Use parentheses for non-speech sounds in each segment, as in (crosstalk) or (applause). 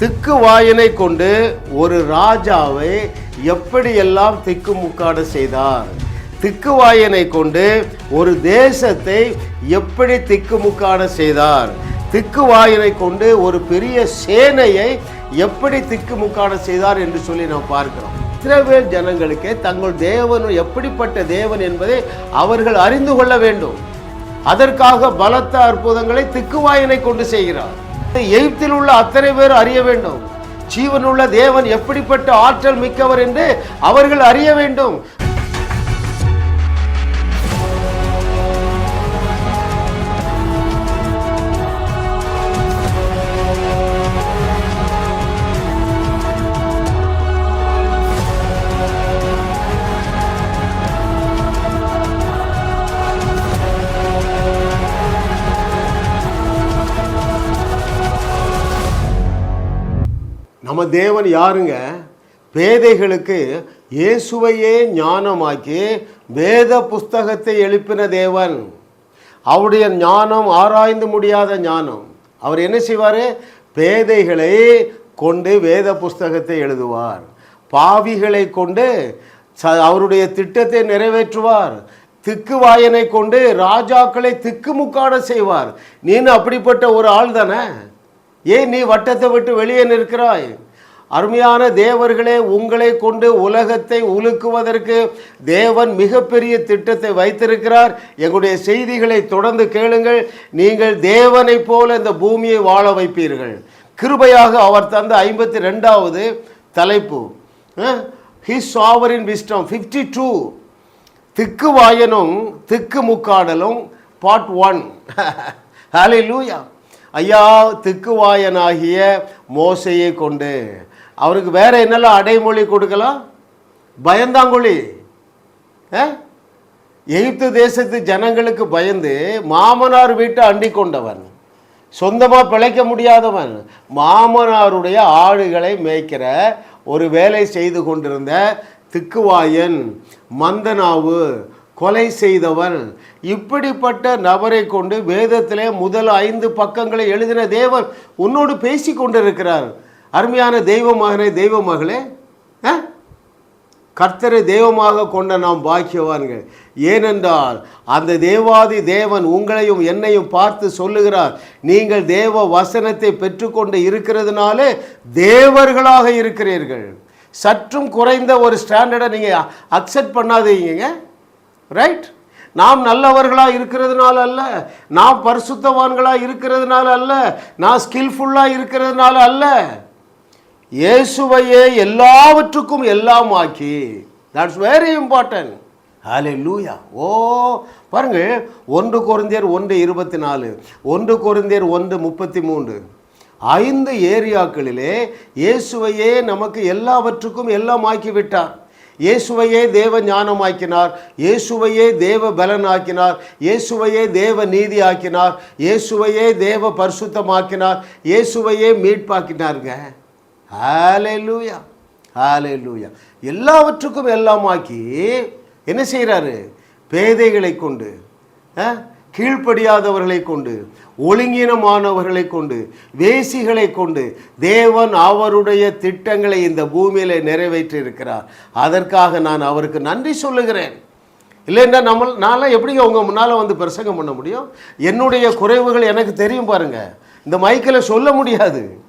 திக்கு வாயனை கொண்டு ஒரு ராஜாவை எப்படியெல்லாம் திக்குமுக்காடு செய்தார்? திக்கு வாயனை கொண்டு ஒரு தேசத்தை எப்படி திக்குமுக்காடு செய்தார்? திக்கு வாயனை கொண்டு ஒரு பெரிய சேனையை எப்படி திக்குமுக்காடு செய்தார் என்று சொல்லி நாம் பார்க்கிறோம். இஸ்ரவேல் ஜனங்களுக்கே தங்கள் தேவன் எப்படிப்பட்ட தேவன் என்பதை அவர்கள் அறிந்து கொள்ள வேண்டும். அதற்காக பலத்த அற்புதங்களை திக்குவாயனை கொண்டு செய்கிறார். எகிப்தில் உள்ள அத்தனை பேர் அறிய வேண்டும். ஜீவனுள்ள தேவன் எப்படிப்பட்ட ஆற்றல் மிக்கவர் என்று அவர்கள் அறிய வேண்டும். நம்ம தேவன் யாருங்க? பேதைகளுக்கு இயேசுவையே ஞானமாக்கி வேத புஸ்தகத்தை எழுப்பின தேவன். அவருடைய ஞானம் ஆராய்ந்து முடியாத ஞானம். அவர் என்ன செய்வார்? பேதைகளை கொண்டு வேத புஸ்தகத்தை எழுதுவார். பாவிகளை கொண்டு ச- அவருடைய திட்டத்தை நிறைவேற்றுவார். திக்கு வாயனை கொண்டு ராஜாக்களை திக்குமுக்காட செய்வார். நீனு அப்படிப்பட்ட ஒரு ஆள் தானே ஏன் நீ வட்டத்தை விட்டு வெளியே நிற்கிறாய்? அருமையான தேவர்களே உங்களை கொண்டு உலகத்தை உலுக்குவதற்கு தேவன் மிகப்பெரிய திட்டத்தை வைத்திருக்கிறார். எங்களுடைய செய்திகளை தொடர்ந்து கேளுங்கள். நீங்கள் தேவனைப் போல இந்த பூமியை வாழ வைப்பீர்கள். கிருபையாக அவர் தந்த ஐம்பத்தி ரெண்டாவது தலைப்பு his sovereign wisdom fifty two திக்கு வாயனும் திக்கு முக்காடலும் பார்ட் ஒன் ஹலே லூயா ஐயா திக்குவாயனாகிய மோசையை கொண்டு. அவருக்கு வேற என்னெல்லாம் அடைமொழி கொடுக்கலாம்? பயந்தாங்கொழி. ஆ? எகிப்து தேசத்து ஜனங்களுக்கு பயந்து மாமனார் வீட்டை அண்டி கொண்டவன். சொந்தமாக பிழைக்க முடியாதவன். மாமனாருடைய ஆடுகளை மேய்க்கிற ஒரு வேலை செய்து கொண்டிருந்த திக்குவாயன் மந்தனாவு கொலை செய்தவன். இப்படிப்பட்ட நபரை கொண்டு வேதத்திலே முதல் ஐந்து பக்கங்களை எழுதின தேவன் உன்னோடு பேசி கொண்டிருக்கிறார். அருமையான தெய்வ மகனே தெய்வ மகளே ஆ? கர்த்தரை தெய்வமாக கொண்ட நாம் பாக்கியவான்கள். ஏனென்றால் அந்த தேவாதி தேவன் உங்களையும் என்னையும் பார்த்து சொல்லுகிறார் நீங்கள் தேவ வசனத்தை பெற்றுக்கொண்டு இருக்கிறதுனாலே தேவர்களாக இருக்கிறீர்கள். சற்றும் குறைந்த ஒரு ஸ்டாண்டர்டை நீங்கள் அக்செப்ட் பண்ணாதீங்க ரைட் நாம் நல்லவர்களாக இருக்கிறதுனால அல்ல நாம் பரிசுத்தவான்களாக இருக்கிறதுனால அல்ல நான் ஸ்கில்ஃபுல்லாக இருக்கிறதுனால அல்ல. இயேசுவையே எல்லாவற்றுக்கும் எல்லாம் ஆக்கி தட்ஸ் வெரி இம்பார்ட்டன்ட் ஹாலே லூயா ஓ பாருங்கள் ஒன்று கொரிந்தியர் ஒன்று இருபத்தி நாலு ஒன்று கொரிந்தியர் ஒன்று முப்பத்தி மூன்று ஐந்து ஏரியாக்களிலே இயேசுவையே நமக்கு எல்லாவற்றுக்கும் எல்லாம் ஆக்கிவிட்டார் இயேசுவையே தேவ ஞானமாக்கினார் இயேசுவையே தேவ பலனாக்கினார் இயேசுவையே தேவ நீதி ஆக்கினார் இயேசுவையே தேவ பரிசுத்தமாக்கினார் இயேசுவையே மீட்பாக்கினாருங்க. ஹalleluya ஹalleluya. எல்லாவற்றுக்கும் எல்லாமாக்கி என்ன செய்கிறாரு? பேதைகளை கொண்டு ஆ? கீழ்ப்படியாதவர்களை கொண்டு ஒழுங்கினமானவர்களை கொண்டு வேசிகளை கொண்டு தேவன் அவருடைய திட்டங்களை இந்த பூமியில் நிறைவேற்றி இருக்கிறார் அதற்காக நான் அவருக்கு நன்றி சொல்லுகிறேன். இல்லைன்னா நம்ம நான்லாம் எப்படிங்க உங்கள் முன்னால் வந்து பிரசங்கம் பண்ண முடியும்? என்னுடைய குறைவுகள் எனக்கு தெரியும் பாருங்கள் இந்த மைக்கில் சொல்ல முடியாது.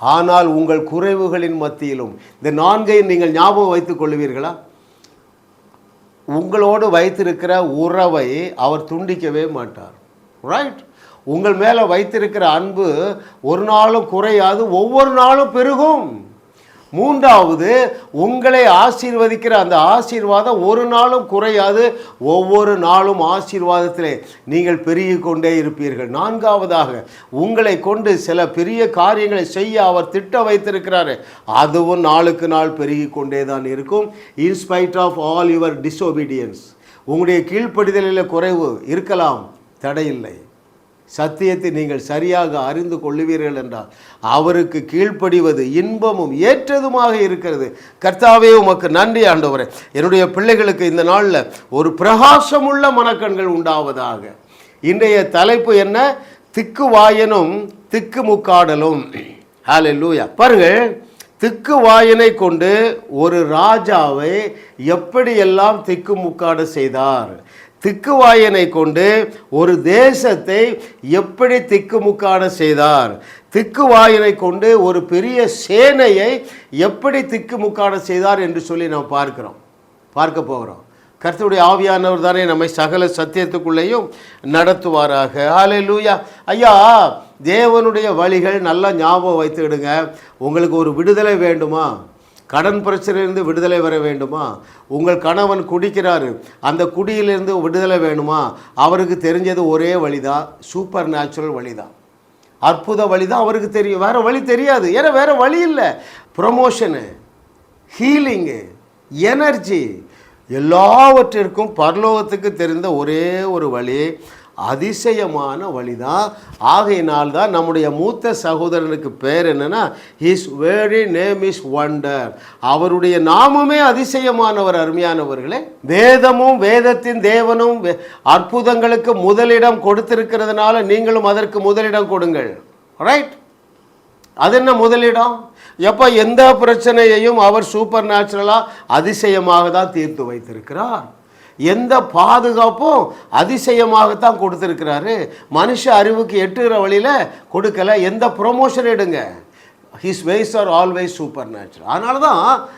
ஆனால் உங்கள் குறைவுகளின் மத்தியிலும். இந்த நான்கை நீங்கள் ஞாபகம் வைத்துக் கொள்வீர்களா? உங்களோடு வைத்திருக்கிற உறவை அவர் துண்டிக்கவே மாட்டார். ரைட் உங்கள் மேலே வைத்திருக்கிற அன்பு ஒரு நாளும் குறையாது ஒவ்வொரு நாளும் பெருகும். மூன்றாவது உங்களை ஆசீர்வதிக்கிற அந்த ஆசீர்வாதம் ஒரு நாளும் குறையாது ஒவ்வொரு நாளும் ஆசீர்வாதத்திலே நீங்கள் பெருகி கொண்டே இருப்பீர்கள். நான்காவதாக உங்களை கொண்டு சில பெரிய காரியங்களை செய்ய அவர் திட்ட வைத்திருக்கிறாரு. அதுவும் நாளுக்கு நாள் பெருகி கொண்டே தான் இருக்கும். In spite of all your disobedience உங்களுடைய கீழ்ப்படிதலில் குறைவு இருக்கலாம் தடையில்லை. சத்தியத்தை நீங்கள் சரியாக அறிந்து கொள்ளுவீர்கள் என்றால் அவருக்கு கீழ்ப்படிவது இன்பமும் ஏற்றதுமாக இருக்கிறது. கர்த்தாவே உமக்கு நன்றி ஆண்டவரே. என்னுடைய பிள்ளைகளுக்கு இந்த நாளில் ஒரு பிரகாசமுள்ள மனக்கண்கள் உண்டாவதாக. இன்றைய தலைப்பு என்ன? திக்கு வாயனும் திக்கு முக்காடலும் லூயா பாருங்கள். திக்கு வாயனை கொண்டு ஒரு ராஜாவை எப்படியெல்லாம் திக்கு முக்காடு செய்தார்? திக்குவாயனை கொண்டு ஒரு தேசத்தை எப்படி திக்குமுக்கான செய்தார்? திக்குவாயனை கொண்டு ஒரு பெரிய சேனையை எப்படி திக்குமுக்கான செய்தார் என்று சொல்லி நாம் பார்க்கிறோம். பார்க்க போகிறோம். கர்த்தருடைய ஆவியானவர் தானே நம்மை சகல சத்தியத்துக்குள்ளேயும் நடத்துவாராக. ஆலே லூயா ஐயா தேவனுடைய வழிகள் நல்லா ஞாபகம் வைத்துக்கிடுங்க. உங்களுக்கு ஒரு விடுதலை வேண்டுமா? கடன் பிரச்சனையிலிருந்து விடுதலை வர வேண்டுமா? உங்கள் கணவன் குடிக்கிறாரு. அந்த குடியிலிருந்து விடுதலை வேணுமா? அவருக்கு தெரிஞ்சது ஒரே வழிதான் சூப்பர் நேச்சுரல் வழிதான் அற்புத வழி தான் அவருக்கு தெரியும். வேறு வழி தெரியாது. ஏன்னா வேறு வழி இல்லை. ப்ரொமோஷனு ஹீலிங்கு எனர்ஜி எல்லாவற்றிற்கும் பரலோகத்துக்கு தெரிந்த ஒரே ஒரு வழி அதிசயமான வழிதான். ஆகையினால் தான் நம்முடைய மூத்த சகோதரனுக்கு பேர் என்னென்னா his very name is wonder அவருடைய நாமமே அதிசயமானவர் அருமையானவர்களே. வேதமும் வேதத்தின் தேவனும் வே- அற்புதங்களுக்கு முதலிடம் கொடுத்திருக்கிறதுனால நீங்களும் அதற்கு முதலிடம் கொடுங்கள். ரைட் அது என்ன முதலிடம்? எப்போ எந்த பிரச்சனையையும் அவர் சூப்பர் நேச்சுரலாக அதிசயமாக தான் தீர்த்து வைத்திருக்கிறார். எந்த பாதுகாப்பும் அதிசயமாகத்தான் கொடுத்துருக்கிறாரு. மனுஷ அறிவுக்கு எட்டுகிற வழியில் கொடுக்கல. எந்த ப்ரொமோஷன் எடுங்க. His ways are always supernatural அதனால தான்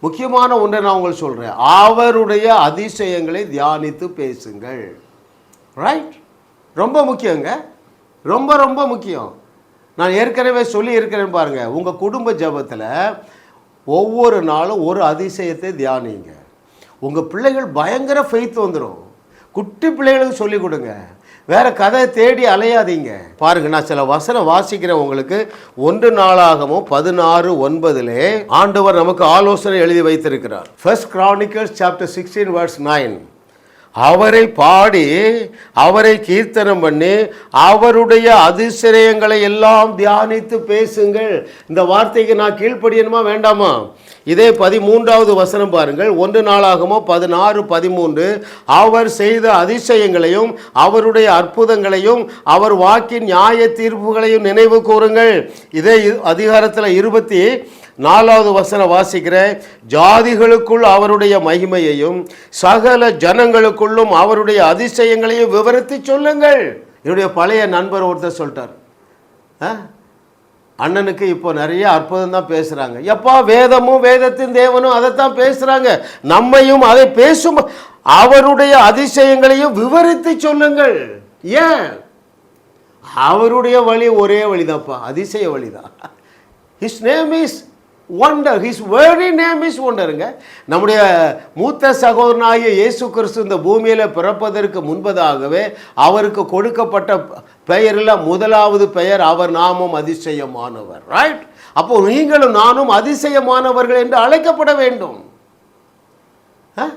முக்கியமான ஒன்றை நான் உங்களுக்கு சொல்கிறேன் அவருடைய அதிசயங்களை தியானித்து பேசுங்கள். ரைட் ரொம்ப முக்கியங்க. ரொம்ப ரொம்ப முக்கியம். நான் ஏற்கனவே சொல்லி இருக்கிறேன் பாருங்கள் உங்கள் குடும்ப ஜெபத்தில் ஒவ்வொரு நாளும் ஒரு அதிசயத்தை தியானிங்க. உங்கள் பிள்ளைகள் பயங்கர ஃபெய்த் வந்துடும் குட்டி பிள்ளைகளுக்கு சொல்லிக் கொடுங்க. வேறு கதை தேடி அலையாதீங்க. பாருங்க நான் சில வசனம் வாசிக்கிறேன் உங்களுக்கு. ஒன்று நாளாகவும் பதினாறு ஒன்பதிலே ஆண்டவர் நமக்கு ஆலோசனை எழுதி வைத்திருக்கிறார். First Chronicles chapter sixteen words nine அவரை பாடி அவரை கீர்த்தனம் பண்ணி அவருடைய அதிசயங்களை எல்லாம் தியானித்து பேசுங்கள். இந்த வார்த்தைக்கு நான் கீழ்ப்படியணுமா வேண்டாமா? இதே பதிமூன்றாவது வசனம் பாருங்கள். ஒன்று நாளாகமோ? பதினாறு பதிமூன்று. அவர் செய்த அதிசயங்களையும் அவருடைய அற்புதங்களையும் அவர் வாக்கின் நியாய தீர்ப்புகளையும் நினைவு கூறுங்கள். இதே அதிகாரத்தில் இருபத்தி நாலாவது வசனம் வாசிக்கிற ஜாதிகளுக்குள் அவருடைய மகிமையையும் சகல ஜனங்களுக்குள்ளும் அவருடைய அதிசயங்களையும் விவரித்து சொல்லுங்கள். என்னுடைய பழைய நண்பர் ஒருத்தர் சொல்லிட்டார். ஆ? அண்ணனுக்கு இப்போ நிறைய அற்புதம் தான் பேசுகிறாங்க எப்பா வேதமும் வேதத்தின் தேவனும் அதைத்தான் பேசுகிறாங்க நம்மையும் அதை பேசும் அவருடைய அதிசயங்களையும் விவரித்து சொல்லுங்கள். ஏன்? அவருடைய வழி ஒரே வழிதான்ப்பா அதிசய வழிதான். His name is wonder his very name is ஒண்டருங்க நம்முடைய மூத்த சகோதரனாகிய இயேசு கிறிஸ்து இந்த பூமியில் பிறப்பதற்கு முன்பதாகவே அவருக்கு கொடுக்கப்பட்ட பெயரில் முதலாவது பெயர் அவர் நாமும் அதிசயமானவர் ரைட் அப்போ நீங்களும் நானும் அதிசயமானவர்கள் என்று அழைக்கப்பட வேண்டும். ஆ?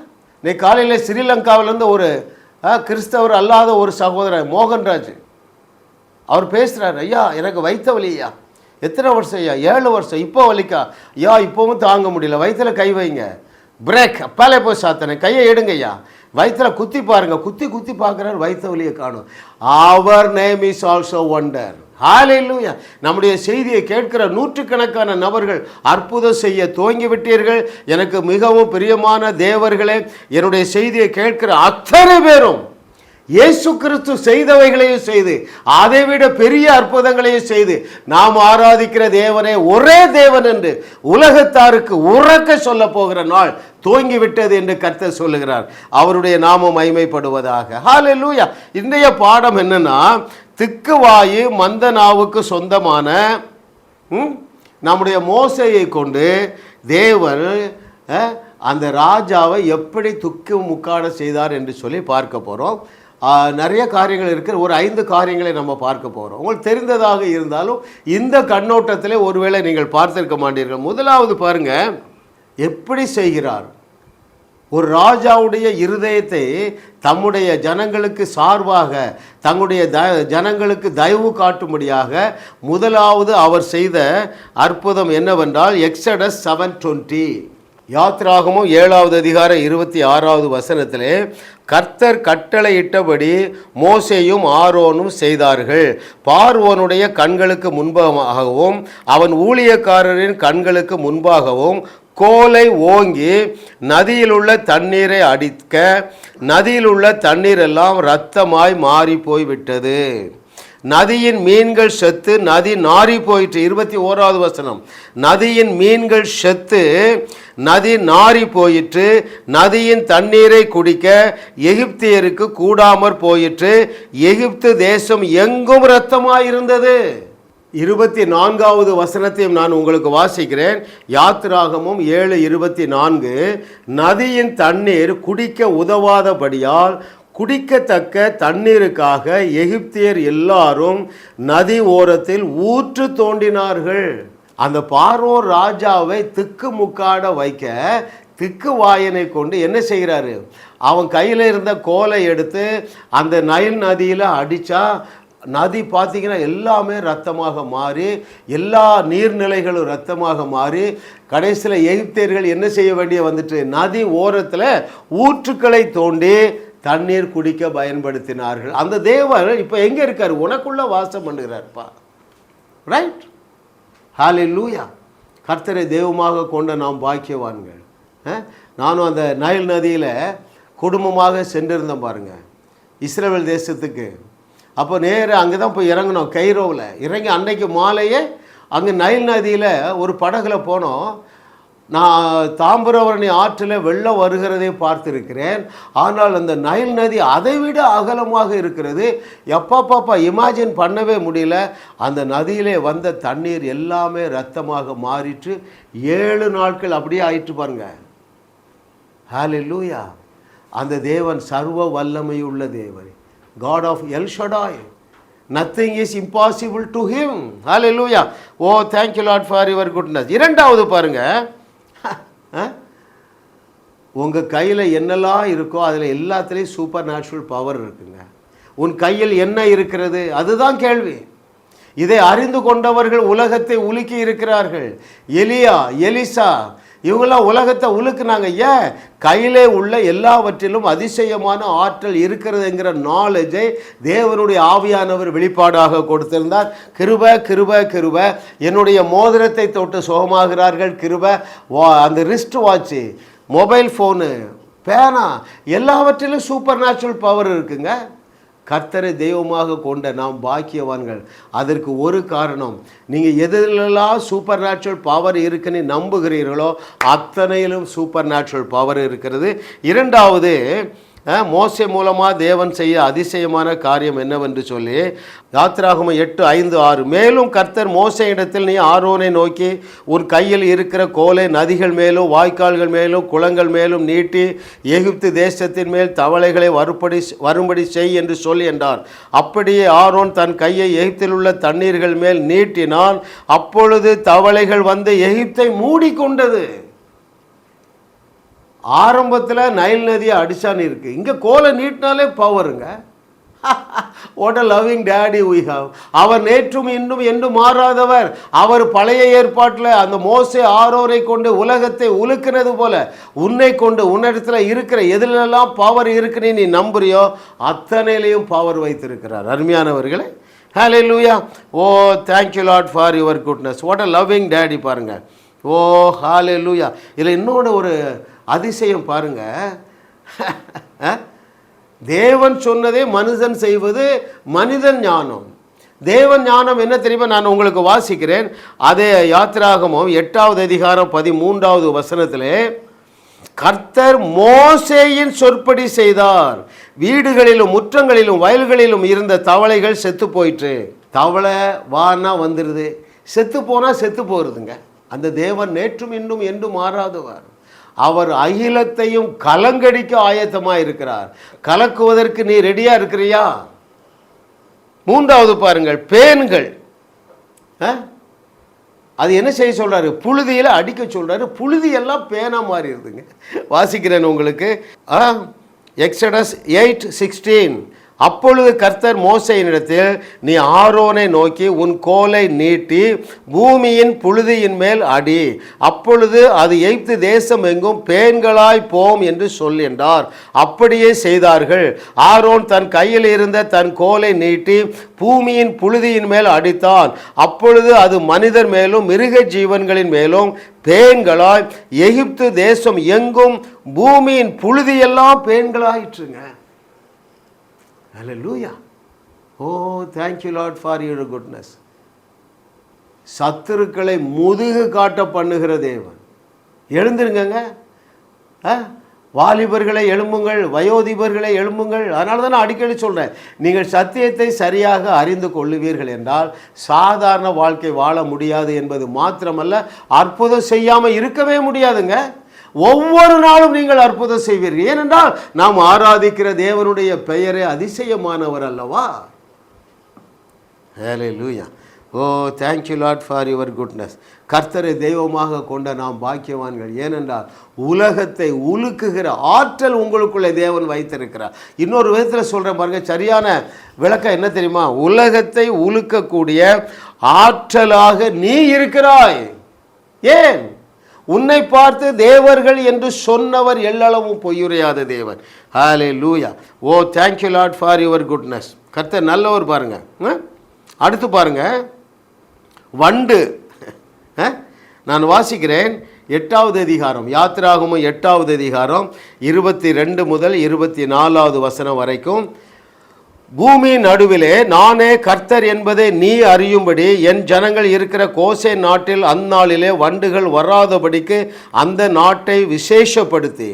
இன்னைக்கு காலையில் ஸ்ரீலங்காவிலேருந்து ஒரு கிறிஸ்தவர் அல்லாத ஒரு சகோதரர் மோகன்ராஜ் அவர் பேசுகிறார் ஐயா எனக்கு வைத்த வலி ஐயா. எத்தனை வருஷம் ஐயா? ஏழு வருஷம். இப்போ வலிக்கா? ஐயா இப்போவும் தாங்க முடியல. வயிற்றில் கை வைங்க. பிரேக் அப்பாலே போய் சாத்தனை கையை எடுங்க ஐயா. வயித்துல குத்தி பாருங்கள் குத்தி குத்தி பார்க்குறாரு வயிற்று வழியை காணும். அவர் நேம் இஸ் ஆல்சோ ஒண்டர் ஹாலையிலும் நம்முடைய செய்தியை கேட்கிற நூற்றுக்கணக்கான நபர்கள் அற்புதம் செய்ய துவங்கி விட்டீர்கள் எனக்கு மிகவும் பிரியமான தேவர்களே என்னுடைய செய்தியை கேட்கிற அத்தனை பேரும் இயேசு கிறிஸ்து செய்தவைகளையும் செய்து அதைவிட பெரிய அற்புதங்களையும் செய்து நாம் ஆராதிக்கிற தேவனே ஒரே தேவன் என்று உலகத்தாருக்கு உறக்க சொல்ல போகிற நாள் தூங்கி விட்டது என்று கர்த்தர் சொல்லுகிறார். அவருடைய நாமம் மைமைப்படுவதாக லூயா இன்றைய பாடம் என்னன்னா திக்குவாயு மந்த நாவுக்கு சொந்தமான ம், நம்முடைய மோசையை கொண்டு தேவன் அந்த ராஜாவை எப்படி துக்கு முக்காட செய்தார் என்று சொல்லி பார்க்க போகிறோம் நிறைய காரியங்கள் இருக்கிற ஒரு ஐந்து காரியங்களை நம்ம பார்க்க போகிறோம் உங்களுக்கு தெரிந்ததாக இருந்தாலும் இந்த கண்ணோட்டத்தில் ஒருவேளை நீங்கள் பார்த்திருக்க மாட்டீர்கள். முதலாவது பாருங்கள் எப்படி செய்கிறார்? ஒரு ராஜாவுடைய இருதயத்தை தம்முடைய ஜனங்களுக்கு சார்பாக தங்களுடைய த ஜனங்களுக்கு தயவு காட்டும்படியாக முதலாவது அவர் செய்த அற்புதம் என்னவென்றால் எக்ஸடஸ் செவன் டுவெண்ட்டி. யாத்ராகமும் ஏழாவது அதிகாரம் இருபத்தி ஆறாவது வசனத்திலே கர்த்தர் கட்டளையிட்டபடி மோசேயும் ஆரோனும் செய்தார்கள். பார்வோனுடைய கண்களுக்கு முன்பாகவும் அவன் ஊழியக்காரரின் கண்களுக்கு முன்பாகவும் கோலை ஓங்கி நதியில் உள்ள தண்ணீரை அடிக்க நதியில் உள்ள தண்ணீர் இரத்தமாய் மாறி போய்விட்டது நதியின் மீன்கள் செத்து நதி நாறி போயிற்று. இருபத்தி ஓராவது வசனம். நதியின் மீன்கள் செத்து நதி நாரி போயிற்று. நதியின் தண்ணீரை குடிக்க எகிப்தியருக்கு கூடாமற் போயிற்று. எகிப்து தேசம் எங்கும் இரத்தமாயிருந்தது. இருபத்தி நான்காவது வசனத்தையும் நான் உங்களுக்கு வாசிக்கிறேன். யாத்திராகமும் ஏழு இருபத்தி நான்கு. நதியின் தண்ணீர் குடிக்க உதவாதபடியால் குடிக்கத்தக்க தண்ணீருக்காக எகிப்தியர் எல்லாரும் நதி ஓரத்தில் ஊற்று தோண்டினார்கள். அந்த பார்வோர் ராஜாவை திக்கு முக்காட வைக்க திக்கு வாயனை கொண்டு என்ன செய்கிறாரு? அவன் கையில் இருந்த கோலை எடுத்து அந்த நயல் நதியில் அடித்தா நதி பார்த்தீங்கன்னா எல்லாமே ரத்தமாக மாறி எல்லா நீர்நிலைகளும் ரத்தமாக மாறி கடைசியில் எகிப்தியர்கள் என்ன செய்ய வேண்டிய வந்துட்டு நதி ஓரத்தில் ஊற்றுக்களை தோண்டி தண்ணீர் குடிக்க பயன்படுத்தினார்கள். அந்த தேவர் இப்போ எங்கே இருக்கார்? உனக்குள்ளே வாசம் பண்ணுகிறார்ப்பா. ரைட் ஹாலே லூயா கர்த்தரை தெய்வமாக கொண்ட நாம் பாக்கியவான்கள். நானும் அந்த நயல் நதியில் குடும்பமாக சென்றிருந்தேன் பாருங்கள் இஸ்ரேல் தேசத்துக்கு. அப்போ நேராக அங்கே தான் போய் இறங்கினோம். கைரோவில் இறங்கி அன்னைக்கு மாலையே அங்கே நைல் நதியில் ஒரு படகுல போனோம். நான் தாம்பரவரணி ஆற்றில் வெள்ளம் வருகிறதை பார்த்திருக்கிறேன். ஆனால் அந்த நைல் நதி அதைவிட அகலமாக இருக்கிறது. எப்பா பாப்பா இமேஜின் பண்ணவே முடியல. அந்த நதியிலே வந்த தண்ணீர் எல்லாமே ரத்தமாக மாறிட்டு ஏழு நாட்கள் அப்படியே ஆயிட்டு பாருங்க. லூயா அந்த தேவன் சர்வ வல்லமை உள்ள தேவன் God of El Shaddai nothing is impossible to him hallelujah oh thank you lot for your goodness இரண்டாவது பாருங்கள் (laughs) உங்கள் கையில் என்னெல்லாம் இருக்கோ அதில் எல்லாத்துலேயும் சூப்பர் நேச்சுரல் பவர் இருக்குங்க. உன் கையில் என்ன இருக்கிறது? அதுதான் கேள்வி. இதை அறிந்து கொண்டவர்கள் உலகத்தை உலுக்கி இருக்கிறார்கள். எலியா எலிசா இவங்கெல்லாம் உலகத்தை உலுக்குனாங்க. ஏன்? கையிலே உள்ள எல்லாவற்றிலும் அதிசயமான ஆற்றல் இருக்கிறதுங்கிற நாலேஜை தேவனுடைய ஆவியானவர் வெளிப்பாடாக கொடுத்திருந்தார். கிருப கிருப கிருப. என்னுடைய மோதிரத்தை தொட்டு சுகமாகிறார்கள் கிருப. வா அந்த ரிஸ்ட் வாட்ச்சு மொபைல் ஃபோனு பேனா. எல்லாவற்றிலும் சூப்பர் நேச்சுரல் பவர் இருக்குங்க. கர்த்தரை தெய்வமாக கொண்ட நாம் பாக்கியவான்கள். அதற்கு ஒரு காரணம் நீங்கள் எதிலெல்லாம் சூப்பர் நேச்சுரல் பவர் இருக்குன்னு நம்புகிறீர்களோ அத்தனையிலும் சூப்பர் நேச்சுரல் பவர் இருக்கிறது. இரண்டாவது மோசை மூலமாக தேவன் செய்ய அதிசயமான காரியம் என்னவென்று சொல்லி யாத்திராகும எட்டு ஐந்து ஆறு. மேலும் கர்த்தர் மோசை இடத்தில் நீ ஆரோனை நோக்கி உன் கையில் இருக்கிற கோலை நதிகள் மேலும் வாய்க்கால்கள் மேலும் குளங்கள் மேலும் நீட்டி எகிப்து தேசத்தின் மேல் தவளைகளை வருபடி வரும்படி செய் என்று சொல் என்றார். அப்படியே ஆரோன் தன் கையை எகிப்தில் உள்ள தண்ணீர்கள் மேல் நீட்டினான் அப்பொழுது தவளைகள் வந்து எகிப்தை மூடிக்கொண்டது. ஆரம்பத்தில் நைல் நதியை அடிச்சான்னு இருக்குது இங்கே கோலை நீட்டினாலே பவருங்க ஓட லவ்விங் டேடி வி ஹவ் அவர் நேற்றும் இன்னும் என்றும் மாறாதவர். அவர் பழைய ஏற்பாட்டில் அந்த மோசை ஆரோரை கொண்டு உலகத்தை உலுக்கினது போல உன்னை கொண்டு உன்னிடத்தில் இருக்கிற எதிலெல்லாம் பவர் இருக்குன்னு நீ நம்புறியோ அத்தனையிலையும் பவர் வைத்திருக்கிறார். அருமையானவர்களே hallelujah oh thank you lot for your goodness what a loving daddy பாருங்க. ஓ ஹாலே லூயா இதில் இன்னொன்று ஒரு அதிசயம் பாருங்க. தேவன் சொன்னதே மனிதன் செய்வது மனிதன் ஞானம். தேவன் ஞானம் என்ன தெரியுமா? நான் உங்களுக்கு வாசிக்கிறேன். அதே யாத்திராகமும் எட்டாவது அதிகாரம் பதிமூன்றாவது வசனத்தில் கர்த்தர் மோசேயின் சொற்படி செய்தார். வீடுகளிலும் முற்றங்களிலும் வயல்களிலும் இருந்த தவளைகள் செத்து போயிட்டு தவளை வானா வந்துடுது செத்து போனால் செத்து போகிறதுங்க அந்த தேவன் நேற்றும் இன்னும் என்றும் மாறாதவர். அவர் அகிலத்தையும் கலங்கடிக்க ஆயத்தமாக இருக்கிறார். கலக்குவதற்கு நீ ரெடியாக இருக்கிறியா? மூன்றாவது பாருங்கள் பேன்கள். ஆ? அது என்ன செய்ய சொல்கிறாரு புழுதியில் அடிக்க சொல்கிறாரு புழுதியெல்லாம் பேனாக பேனா மாறிடுதுங்க. வாசிக்கிறேன் உங்களுக்கு. Exodus eight sixteen. அப்பொழுது கர்த்தர் மோசையினிடத்தில் நீ ஆரோனை நோக்கி உன் கோலை நீட்டி பூமியின் புழுதியின் மேல் அடி. அப்பொழுது அது எய்த்து தேசம் எங்கும் பேன்களாய் போம் என்று சொல் என்றார். அப்படியே செய்தார்கள். ஆரோன் தன் கையில் இருந்த தன் கோலை நீட்டி பூமியின் புழுதியின் மேல் அடித்தான். அப்பொழுது அது மனிதர் மேலும் மிருக ஜீவன்களின் மேலும் பேன்களாய் எகிப்து தேசம் எங்கும் பூமியின் புழுதியெல்லாம் பேன்களாயிற்றுங்க hallelujah oh thank you lot for your goodness சத்துருக்களை முதுகு காட்ட பண்ணுகிற தேவன். எழுந்துருங்கங்க. ஆ? வாலிபர்களை எழும்புங்கள் வயோதிபர்களை எழும்புங்கள். அதனால தான் நான் அடிக்கடி சொல்கிறேன் நீங்கள் சத்தியத்தை சரியாக அறிந்து கொள்ளுவீர்கள் என்றால் சாதாரண வாழ்க்கை வாழ முடியாது என்பது மாத்திரமல்ல அற்புதம் செய்யாமல் இருக்கவே முடியாதுங்க. ஒவ்வொரு நாளும் நீங்கள் அற்புதம் செய்வீர்கள். ஏனென்றால் நாம் ஆராதிக்கிற தேவனுடைய பெயரே அதிசயமானவர் அல்லவா? Hallelujah oh thank you lot for your goodness கர்த்தரை தெய்வமாக கொண்ட நாம் பாக்கியவான்கள். ஏனென்றால் உலகத்தை உலுக்குகிற ஆற்றல் உங்களுக்குள்ளே தேவன் வைத்திருக்கிறார். இன்னொரு விதத்தில் சொல்கிறேன் பாருங்க சரியான விளக்கம் என்ன தெரியுமா? உலகத்தை உலுக்கக்கூடிய ஆற்றலாக நீ இருக்கிறாய். ஏன்? உன்னை பார்த்து தேவர்கள் என்று சொன்னவர் எல்லளவும் பொய்யுரையாத தேவன். Hallelujah oh thank you lot for your goodness கர்த்தர் நல்லவர் பாருங்க. ஆ? அடுத்து பாருங்க. வண்டு. ஆ? நான் வாசிக்கிறேன். எட்டாவது அதிகாரம். யாத்திராகமும் எட்டாவது அதிகாரம். இருபத்தி ரெண்டு முதல் இருபத்தி நாலாவது வசனம் வரைக்கும். பூமி நடுவிலே நானே கர்த்தர் என்பதை நீ அறியும்படி என் ஜனங்கள் இருக்கிற கோசை நாட்டில் அந்நாளிலே வண்டுகள் வராதபடிக்கு அந்த நாட்டை விசேஷப்படுத்தி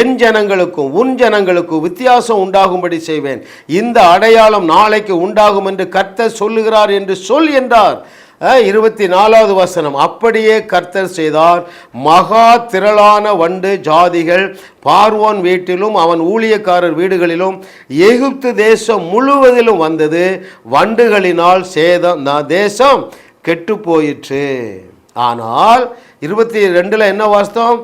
என் ஜனங்களுக்கும் உன் ஜனங்களுக்கும் வித்தியாசம் உண்டாகும்படி செய்வேன். இந்த அடையாளம் நாளைக்கு உண்டாகும் என்று கர்த்தர் சொல்லுகிறார் என்று சொல் என்றார். இருபத்தி நாலாவது வசனம். அப்படியே கர்த்தர் செய்தார். மகா திரளான வண்டு ஜாதிகள் பார்வோன் வீட்டிலும் அவன் ஊழியக்காரர் வீடுகளிலும் எகிப்து தேசம் முழுவதிலும் வந்தது. வண்டுகளினால் சேதம் தேசம் கெட்டு போயிற்று. ஆனால் இருபத்தி ரெண்டில் என்ன வாஸ்தவம்?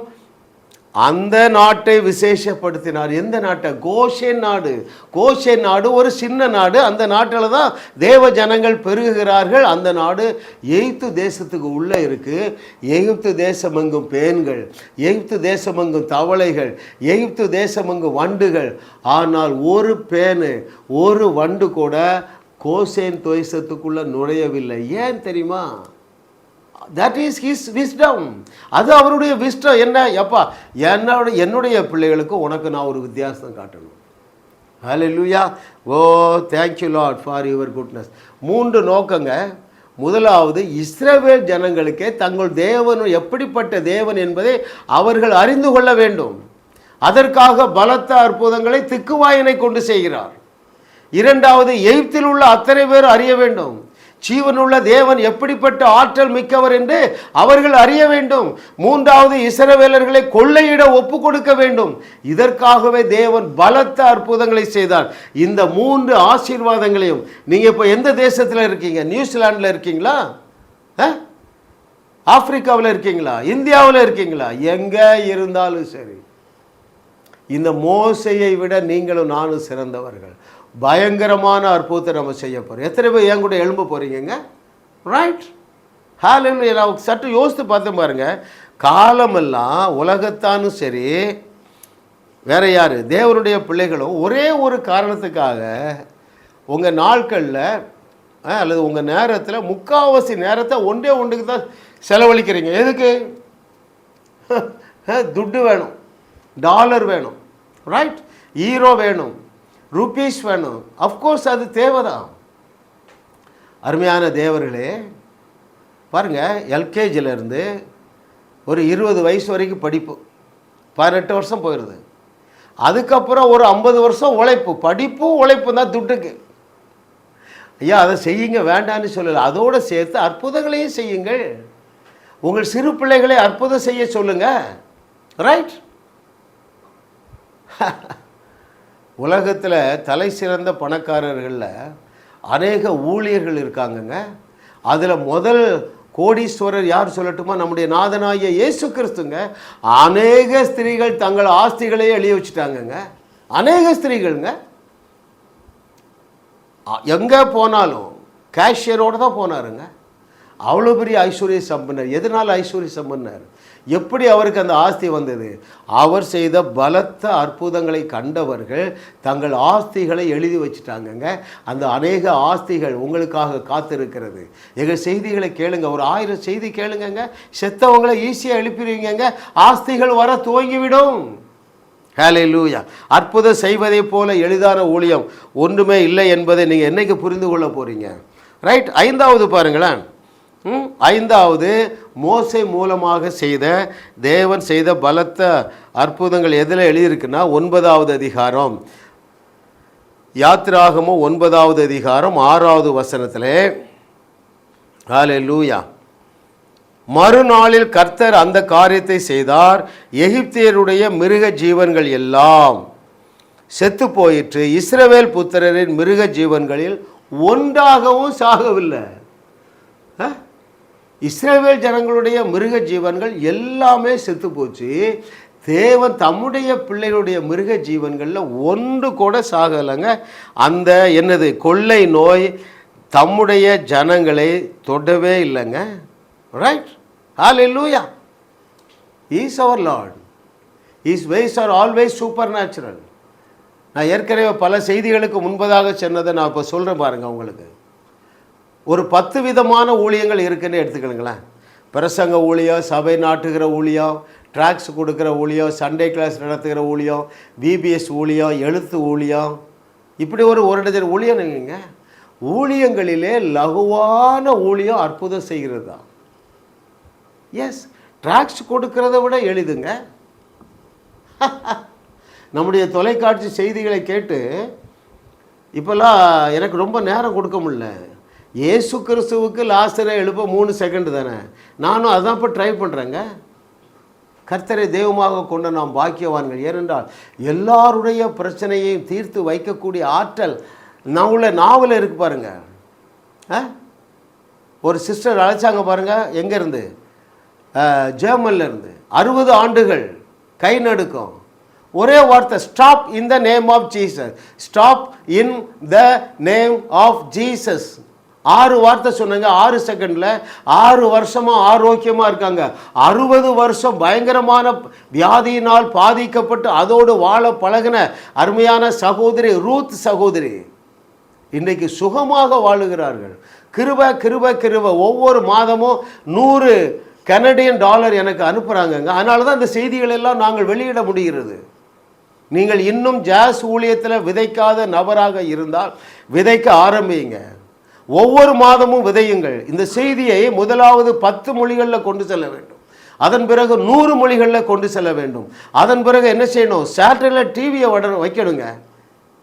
அந்த நாட்டை விசேஷப்படுத்தினார். எந்த நாட்டை? கோஷேன் நாடு. கோஷேன் நாடு ஒரு சின்ன நாடு. அந்த நாட்டில் தான் தேவ ஜனங்கள் பெருகுகிறார்கள். அந்த நாடு எகிப்து தேசத்துக்கு உள்ளே இருக்குது எகிப்து தேசமெங்கும் பேன்கள் எகிப்து தேசமெங்கும் தவளைகள். எகிப்து தேசமெங்கும் வண்டுகள். ஆனால் ஒரு பேனு ஒரு வண்டு கூட கோசேன் துவேசத்துக்குள்ளே நுழையவில்லை. ஏன் தெரியுமா? தட் இஸ் ஹிஸ் விஸ்டம் அது அவருடைய விஸ்டம் என்ன? எப்பா என்னோட என்னுடைய பிள்ளைகளுக்கு உனக்கு நான் ஒரு வித்தியாசம் காட்டணும். Hallelujah oh thank you lot for your goodness மூன்று நோக்கங்க. முதலாவது இஸ்ரவேல் ஜனங்களுக்கே தங்கள் தேவன் எப்படிப்பட்ட தேவன் என்பதை அவர்கள் அறிந்து கொள்ள வேண்டும். அதற்காக பலத்த அற்புதங்களை திக்குவாயனை கொண்டு செய்கிறார். இரண்டாவது எகிப்தில் உள்ள அத்தனை பேர் அறிய வேண்டும். ஜீவனுள்ள தேவன் எப்படிப்பட்ட ஆற்றல் மிக்கவர் என்று அவர்கள் அறிய வேண்டும். மூன்றாவது இசரவேலர்களை கொள்ளையிட ஒப்பு கொடுக்க வேண்டும். இதற்காகவே தேவன் பலத்த அற்புதங்களை செய்தார். இந்த மூன்று ஆசீர்வாதங்களையும் நீங்க இப்போ எந்த தேசத்தில் இருக்கீங்க? நியூசிலாண்டில் இருக்கீங்களா? ஆ? ஆப்பிரிக்காவில் இருக்கீங்களா? இந்தியாவில் இருக்கீங்களா? எங்கே இருந்தாலும் சரி. இந்த மோசையை விட நீங்களும் நானும் சிறந்தவர்கள். பயங்கரமான அற்புதத்தை நம்ம செய்ய போகிறோம் எத்தனை பேர் என் கூட எழும்ப போகிறீங்க ரைட் ஹாலில் நான் சற்று யோசித்து பார்த்து பாருங்க. காலமெல்லாம் உலகத்தானும் சரி வேற யார் தேவனுடைய பிள்ளைகளும் ஒரே ஒரு காரணத்துக்காக உங்கள் நாட்களில் அல்லது உங்கள் நேரத்தில் முக்கால்வாசி நேரத்தை ஒன்றே ஒன்றுக்கு தான் செலவழிக்கிறீங்க. எதுக்கு? (laughs) துட்டு வேணும். டாலர் வேணும். ரைட் ஹீரோ வேணும். ருபீஸ் வேணும் அஃப்கோர்ஸ் அது தேவைதான் அருமையான தேவர்களே பாருங்கள் எல்கேஜிலேருந்து ஒரு இருபது வயசு வரைக்கும் படிப்பு. பதினெட்டு வருஷம் போயிடுது அதுக்கப்புறம் ஒரு ஐம்பது வருஷம் உழைப்பு. படிப்பும் உழைப்பு தான் துட்டுக்கு. ஐயா அதை செய்யுங்க வேண்டான்னு சொல்லலை. அதோடு சேர்த்து அற்புதங்களையும் செய்யுங்கள். உங்கள் சிறு பிள்ளைகளை அற்புதம் செய்ய சொல்லுங்கள் ரைட் (laughs) உலகத்தில் தலை சிறந்த பணக்காரர்களில் அநேக ஊழியர்கள் இருக்காங்கங்க. அதில் முதல் கோடீஸ்வரர் யார் சொல்லட்டுமா? நம்முடைய நாதனாகிய இயேசு கிறிஸ்துங்க. அநேக ஸ்திரீகள் தங்கள் ஆஸ்திகளையே எழுதி வச்சுட்டாங்கங்க. அநேக ஸ்திரீகள்ங்க. எங்கே போனாலும் கேஷியரோடு தான் போனாருங்க. அவ்வளோ பெரிய ஐஸ்வர்ய சம்பன்னர். எதனால் ஐஸ்வர்ய சம்பன்னர்? எப்படி அவருக்கு அந்த ஆஸ்தி வந்தது? அவர் செய்த பலத்த அற்புதங்களை கண்டவர்கள் தங்கள் ஆஸ்திகளை எழுதி வச்சுட்டாங்கங்க. அந்த அநேக ஆஸ்திகள் உங்களுக்காக காத்திருக்கிறது. எங்கள் செய்திகளை கேளுங்க. ஒரு ஆயிரம் செய்தி கேளுங்கங்க. செத்தவங்களை ஈஸியாக எழுப்பிடுவீங்கங்க. ஆஸ்திகள் வர துவங்கிவிடும். ஹேலே லூயா அற்புதம் செய்வதைப் போல எளிதான ஊழியம் ஒன்றுமே இல்லை என்பதை நீங்கள் என்னைக்கு புரிந்து கொள்ள போகிறீங்க ரைட் ஐந்தாவது பாருங்களேன். ஐந்தாவது மோசை மூலமாக செய்த தேவன் செய்த பலத்த அற்புதங்கள் எதில் எழுதியிருக்குன்னா ஒன்பதாவது அதிகாரம். யாத்திராகமும் ஒன்பதாவது அதிகாரம் ஆறாவது வசனத்திலே. ஹாலே லூயா மறுநாளில் கர்த்தர் அந்த காரியத்தை செய்தார். எகிப்தியருடைய மிருக ஜீவன்கள் எல்லாம் செத்து போயிற்று. இஸ்ரவேல் புத்திரரின் மிருக ஜீவன்களில் ஒன்றாகவும் சாகவில்லை. இஸ்ரேவேல் ஜனங்களுடைய மிருக ஜீவன்கள் எல்லாமே செத்து போச்சு. தேவன் தம்முடைய பிள்ளைகளுடைய மிருக ஜீவன்களில் ஒன்று கூட சாகலைங்க. அந்த என்னது கொள்ளை நோய் தம்முடைய ஜனங்களை தொடவே இல்லைங்க. Right hallelujah is our Lord is ways are always supernatural நான் ஏற்கனவே பல செய்திகளுக்கு முன்பதாக சொன்னதை நான் இப்போ சொல்கிறேன் பாருங்கள் உங்களுக்கு. ஒரு பத்து விதமான ஊழியங்கள் இருக்குன்னு எடுத்துக்கணுங்களேன். பிரசங்க ஊழியம் சபை நாட்டுகிற ஊழியம் ட்ராக்ஸ் கொடுக்குற ஊழியம் சண்டே கிளாஸ் நடத்துகிற ஊழியம் பிபிஎஸ் ஊழியம் எழுத்து ஊழியம் இப்படி ஒரு ஒரு டஜன் ஊழியம் இல்லைங்க. ஊழியங்களிலே லகுவான ஊழியம் அற்புதம் செய்கிறது தான். எஸ் ட்ராக்ஸ் கொடுக்கறத விட எளிதுங்க. (laughs) நம்முடைய தொலைக்காட்சி செய்திகளை கேட்டு இப்போல்லாம் எனக்கு ரொம்ப நேரம் கொடுக்க முடியல. இயேசு கிறிஸ்துவுக்கு லாஸ்டரை எழுப்ப மூணு செகண்ட் தானே? நானும் அதான் இப்போ ட்ரை பண்ணுறேங்க கர்த்தரை தெய்வமாக கொண்ட நாம் பாக்கியவான்கள் ஏனென்றால் எல்லாருடைய பிரச்சனையையும் தீர்த்து வைக்கக்கூடிய ஆற்றல் நான் நாவலில் இருக்கு பாருங்க. ஆ? ஒரு சிஸ்டர் அழைச்சாங்க பாருங்கள் எங்கேருந்து ஜெர்மன்ல இருந்து. அறுபது ஆண்டுகள் கை நடுக்கம். ஒரே வார்த்தை stop in the name of Jesus stop in the name of Jesus ஆறு வார்த்தை சொன்னாங்க. ஆறு செகண்டில் ஆறு வருஷமாக ஆரோக்கியமாக இருக்காங்க. அறுபது வருஷம் பயங்கரமான வியாதியினால் பாதிக்கப்பட்டு அதோடு வாழ பழகின அருமையான சகோதரி ரூத் சகோதரி இன்றைக்கு சுகமாக வாழுகிறார்கள். கிருப கிருப கிருப. ஒவ்வொரு மாதமும் நூறு கனடியன் டாலர் எனக்கு அனுப்புகிறாங்கங்க அதனால தான் இந்த செய்திகள் எல்லாம் நாங்கள் வெளியிட முடிகிறது. நீங்கள் இன்னும் ஜாஸ் ஊழியத்தில் விதைக்காத நபராக இருந்தால் விதைக்க ஆரம்பிங்க ஒவ்வொரு மாதமும் விதையுங்கள். இந்த செய்தியை முதலாவது பத்து மொழிகளில் கொண்டு செல்ல வேண்டும். அதன் பிறகு நூறு மொழிகளில் கொண்டு செல்ல வேண்டும். அதன் பிறகு என்ன செய்யணும்? சேட்டலைட் டிவியை வட வைக்கணுங்க.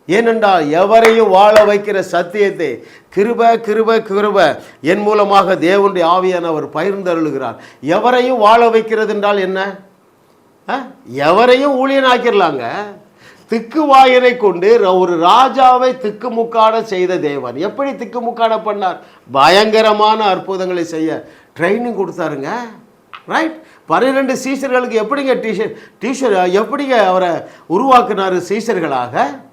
ஏனென்றால் எவரையும் வாழ வைக்கிற சத்தியத்தை கிருப கிருப கிருப என் மூலமாக தேவனுடைய ஆவியானவர் பகிர்ந்தருளுகிறார். எவரையும் வாழ வைக்கிறது என்றால் என்ன? ஆ? எவரையும் ஊழியனாக்கிடலாங்க திக்குவாயனை கொண்டு ர- ஒரு ராஜாவை திக்குமுக்காட செய்த தேவன். எப்படி திக்குமுக்காட பண்ணார்? பயங்கரமான அற்புதங்களை செய்ய. ட்ரைனிங் கொடுத்தாருங்க. ரைட் பன்னிரெண்டு சீசர்களுக்கு எப்படிங்க டீஷர் டீஷர் எப்படிங்க அவரை உருவாக்குனார் சீசர்களாக?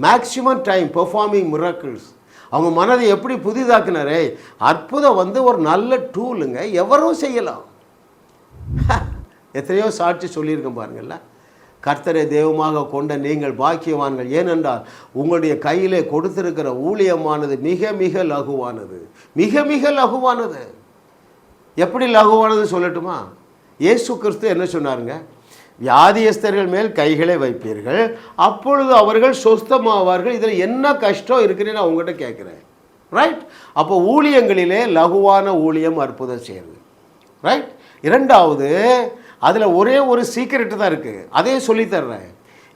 மேக்சிமம் டைம் பெர்ஃபார்மிங் மிராக்கிள்ஸ் அவங்க மனதை எப்படி புதிதாக்குனாரே? அற்புதம் வந்து ஒரு நல்ல டூலுங்க எவரும் செய்யலாம். எத்தனையோ சாட்சி சொல்லியிருக்கேன் பாருங்கள்ல. கர்த்தரை தெய்வமாக கொண்ட நீங்கள் பாக்கியவான்கள். ஏனென்றால் உங்களுடைய கையிலே கொடுத்திருக்கிற ஊழியமானது மிக மிக லகுவானது. மிக மிக லகுவானது. எப்படி லகுவானது சொல்லட்டுமா? இயேசு கிறிஸ்து என்ன சொன்னாருங்க? வியாதியஸ்தர்கள் மேல் கைகளை வைப்பீர்கள். அப்பொழுது அவர்கள் சொஸ்தமாவார்கள். இதில் என்ன கஷ்டம் இருக்குன்னு நான் உங்கள்கிட்ட கேட்குறேன். ரைட் அப்போ ஊழியங்களிலே லகுவான ஊழியம் அற்புதம் செய்யுது ரைட் இரண்டாவது அதில் ஒரே ஒரு சீக்கிரட்டு தான் இருக்குது அதையும் சொல்லித்தர்றேன்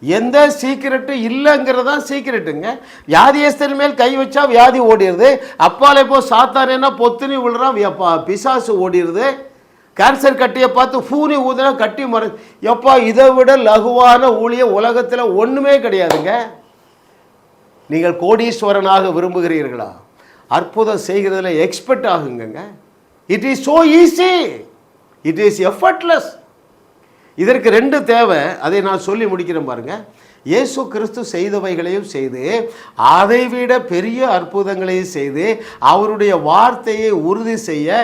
எந்த சீக்கிரட்டு இல்லைங்கிறது தான் சீக்கிரட்டுங்க வியாதியஸ்தன் மேல் கை வச்சா வியாதி ஓடிடுது. அப்பாலே போ சாத்தானேன்னா பொத்துனி விழுறான். பிசாசு ஓடிடுது. கேன்சர் கட்டியை பார்த்து பூனி ஊதுனா கட்டி மறு எப்பா இதை விட லகுவான ஊழிய உலகத்தில் ஒன்றுமே கிடையாதுங்க. நீங்கள் கோடீஸ்வரனாக விரும்புகிறீர்களா? அற்புதம் செய்கிறதுல expect ஆகுங்கங்க. It is so easy it is effortless இதற்கு ரெண்டு தேவை. அதை நான் சொல்லி முடிக்கிறேன் பாருங்க. இயேசு கிறிஸ்து செய்தவைகளையும் செய்து அதைவிட பெரிய அற்புதங்களையும் செய்து அவருடைய வார்த்தையை உறுதி செய்ய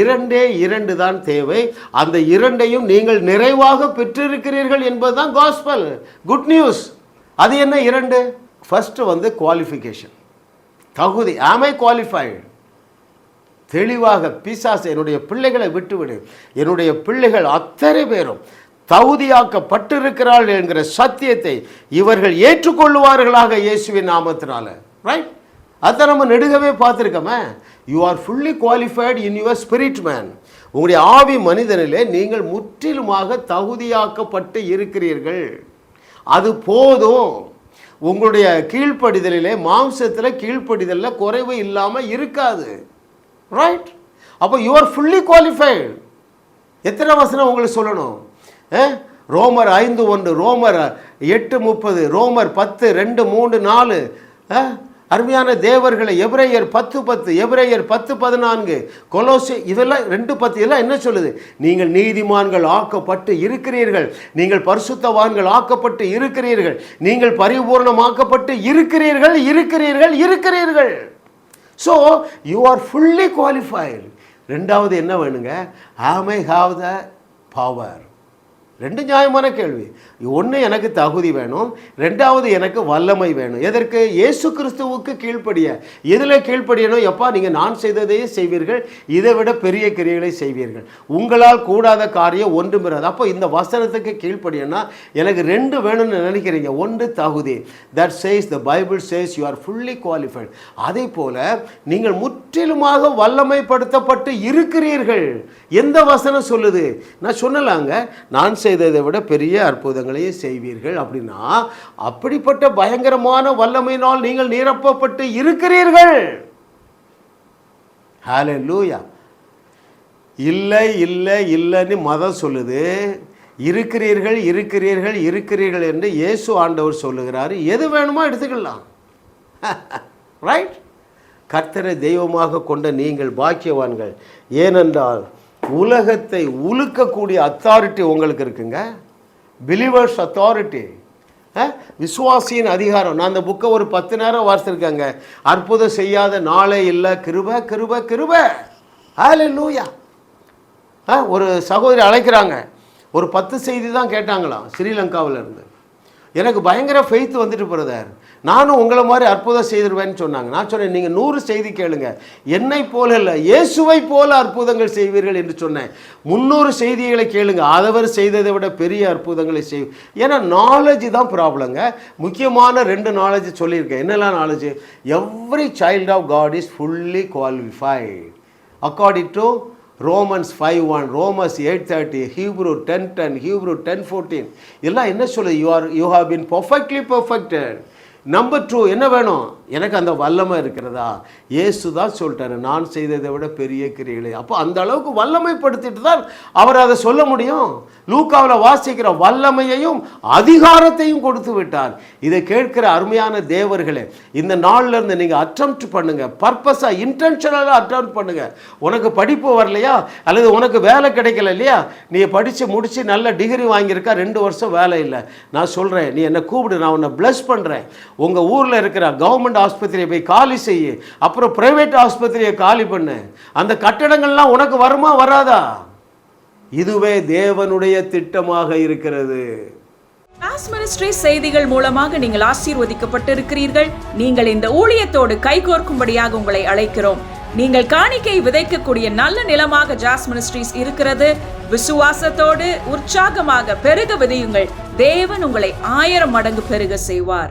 இரண்டே இரண்டு தான் தேவை. அந்த இரண்டையும் நீங்கள் நிறைவாக பெற்றிருக்கிறீர்கள் என்பதுதான் காஸ்பல் குட் நியூஸ் அது என்ன இரண்டு? ஃபர்ஸ்ட் வந்து குவாலிஃபிகேஷன் தகுதி. ஆமை குவாலிஃபைடு தெளிவாக பிசாசு என்னுடைய பிள்ளைகளை விட்டுவிடு. என்னுடைய பிள்ளைகள் அத்தனை பேரும் தகுதியாக்கப்பட்டிருக்கிறார்கள் என்கிற சத்தியத்தை இவர்கள் ஏற்றுக்கொள்ளுவார்களாக இயேசுவின் நாமத்தினால. ரைட் அதை நம்ம நெடுகவே பார்த்துருக்கோமே. You are fully qualified in your spirit man உங்களுடைய ஆவி மனிதனிலே நீங்கள் முற்றிலுமாக தகுதியாக்கப்பட்டு இருக்கிறீர்கள். அது போதும். உங்களுடைய கீழ்ப்படிதலிலே மாம்சத்தில் கீழ்ப்படிதலில் குறைவு இல்லாமல் இருக்காது. ரைட் அப்போ யூ ஆர் ஃபுல்லி குவாலிஃபைடு எத்தனை வசனம் உங்களுக்கு சொல்லணும்? ரோமர் ஐந்து ஒன்று ரோமர் எட்டு முப்பது ரோமர் பத்து ரெண்டு மூணு நாலு. அருமையான தேவர்களை எபிரேயர் பத்து பத்து எபிரேயர் பத்து பதினான்கு கொலோசி இதெல்லாம் ரெண்டு பத்து இதெல்லாம் என்ன சொல்லுது? நீங்கள் நீதிமான்கள் ஆக்கப்பட்டு இருக்கிறீர்கள். நீங்கள் பரிசுத்தவான்கள் ஆக்கப்பட்டு இருக்கிறீர்கள். நீங்கள் பரிபூர்ணமாக்கப்பட்டு இருக்கிறீர்கள் இருக்கிறீர்கள் இருக்கிறீர்கள். So you are fully qualified ரெண்டாவது என்ன வேணுங்க? ஆமை ஹாவ் த பவர் ரெண்டு நியாயமான கேள்வி. ஒன்று எனக்கு தகுதி வேணும் ரெண்டாவது எனக்கு வல்லமை வேணும். எதற்கு? இயேசு கிறிஸ்துவுக்கு கீழ்ப்படிய. எதில் கீழ்ப்படியணும்? எப்பா நீங்கள் நான் செய்ததையே செய்வீர்கள் இதை விட பெரிய கிரியைகளை செய்வீர்கள். உங்களால் கூடாத காரியம் ஒன்றும் இராது அப்போ இந்த வசனத்துக்கு கீழ்ப்படியனா எனக்கு ரெண்டு வேணும்னு நினைக்கிறீங்க. ஒன்று தகுதி. That says the Bible says you are fully qualified அதே போல் நீங்கள் முற்றிலுமாக வல்லமைப்படுத்தப்பட்டு இருக்கிறீர்கள். எந்த வசனம் சொல்லுது? நான் சொன்னலாங்க. நான் செய்ததை விட பெரிய அற்புதங்களையே செய்வீர்கள் அப்படின்னா அப்படிப்பட்ட பயங்கரமான வல்லமையினால் நீங்கள் நிரப்பப்பட்டு இருக்கிறீர்கள். ஹாலே லூயா இல்லை இல்லை இல்லைன்னு மதம் சொல்லுது. இருக்கிறீர்கள் இருக்கிறீர்கள் இருக்கிறீர்கள் என்று இயேசு ஆண்டவர் சொல்லுகிறார். எது வேணுமோ எடுத்துக்கலாம். (laughs) ரைட் கர்த்தரை தெய்வமாக கொண்ட நீங்கள் பாக்கியவான்கள். ஏனென்றால் உலகத்தை உலுக்கக்கூடிய அத்தாரிட்டி உங்களுக்கு இருக்குங்க? பிலிவர்ஸ் அத்தாரிட்டி விசுவாசியின் அதிகாரம். நான் அந்த புக்கை ஒரு பத்து நேரம் வாசித்திருக்கேங்க அற்புதம் செய்யாத நாளே இல்லை. கிருப கிருப கிருப. ஹalleluya ஆ? ஒரு சகோதரி அழைக்கிறாங்க. ஒரு பத்து செய்தி தான் கேட்டாங்களாம் ஸ்ரீலங்காவில் இருந்து எனக்கு பயங்கர ஃபெய்த் வந்துட்டு பிரதர் நானும் உங்களை மாதிரி அற்புதம் செய்திருவேன்னு சொன்னாங்க. நான் சொன்னேன் நீங்கள் நூறு செய்தி கேளுங்க. என்னை போல இல்லை இயேசுவை போல அற்புதங்கள் செய்வீர்கள் என்று சொன்னேன். முந்நூறு செய்திகளை கேளுங்க. அதவர் செய்ததை விட பெரிய அற்புதங்களை செய். ஏன்னா நாலேஜ் தான் ப்ராப்ளங்க முக்கியமான ரெண்டு நாலேஜ் சொல்லியிருக்கேன். என்னெல்லாம் knowledge every child of God is fully qualified according to Romans five one Romans eight thirty Hebrew ten ten Hebrew ten fourteen இதெல்லாம் என்ன சொல்லுது? You are you have been perfectly perfected number two என்ன வேணும்? எனக்கு அந்த வல்லமை இருக்கிறதா? இயேசு தான் சொல்லிட்டாரு. நான் செய்ததை விட பெரிய கிரிகளை அப்போ அந்த அளவுக்கு வல்லமைப்படுத்திட்டு தான் அவர் அதை சொல்ல முடியும். லூக்காவில் வாசிக்கிற வல்லமையையும் அதிகாரத்தையும் கொடுத்து விட்டார். இதை கேட்கிற அருமையான தேவர்களே இந்த நாளில் இருந்து நீங்கள் அட்டம்ப்ட் பண்ணுங்க. பர்பஸாக இன்டென்ஷனலாக அட்டம்ப்ட் பண்ணுங்க. உனக்கு படிப்பு வரலையா? அல்லது உனக்கு வேலை கிடைக்கல இல்லையா? நீ படித்து முடித்து நல்ல டிகிரி வாங்கியிருக்கா? ரெண்டு வருஷம் வேலை இல்லை. நான் சொல்கிறேன் நீ என்னை கூப்பிடு நான் உன்னை ப்ளஸ் பண்ணுறேன் உங்கள் ஊரில் இருக்கிற கவர்மெண்ட் ஆஸ்பத்திரியை போய் காலி செய்யு. அப்புறம் பிரைவேட் ஆஸ்பத்திரியை காலி பண்ணு. அந்த கட்டடங்கள்லாம் உனக்கு வருமா வராதா? இதுவே தேவனுடைய திட்டமாக இருக்கிறது. செய்திகள் மூலமாக நீங்கள் ஆசீர்வதிக்கப்பட்டிருக்கிறீர்கள். நீங்கள் இந்த ஊழியத்தோடு கைகோர்க்கும்படியாக உங்களை அழைக்கிறோம். நீங்கள் காணிக்கை விதைக்கக்கூடிய நல்ல நிலமாக ஜாஸ் மினிஸ்ட்ரீஸ் இருக்கிறது. விசுவாசத்தோடு உற்சாகமாக பெருக விதையுங்கள். தேவன் உங்களை ஆயிரம் மடங்கு பெருக செய்வார்.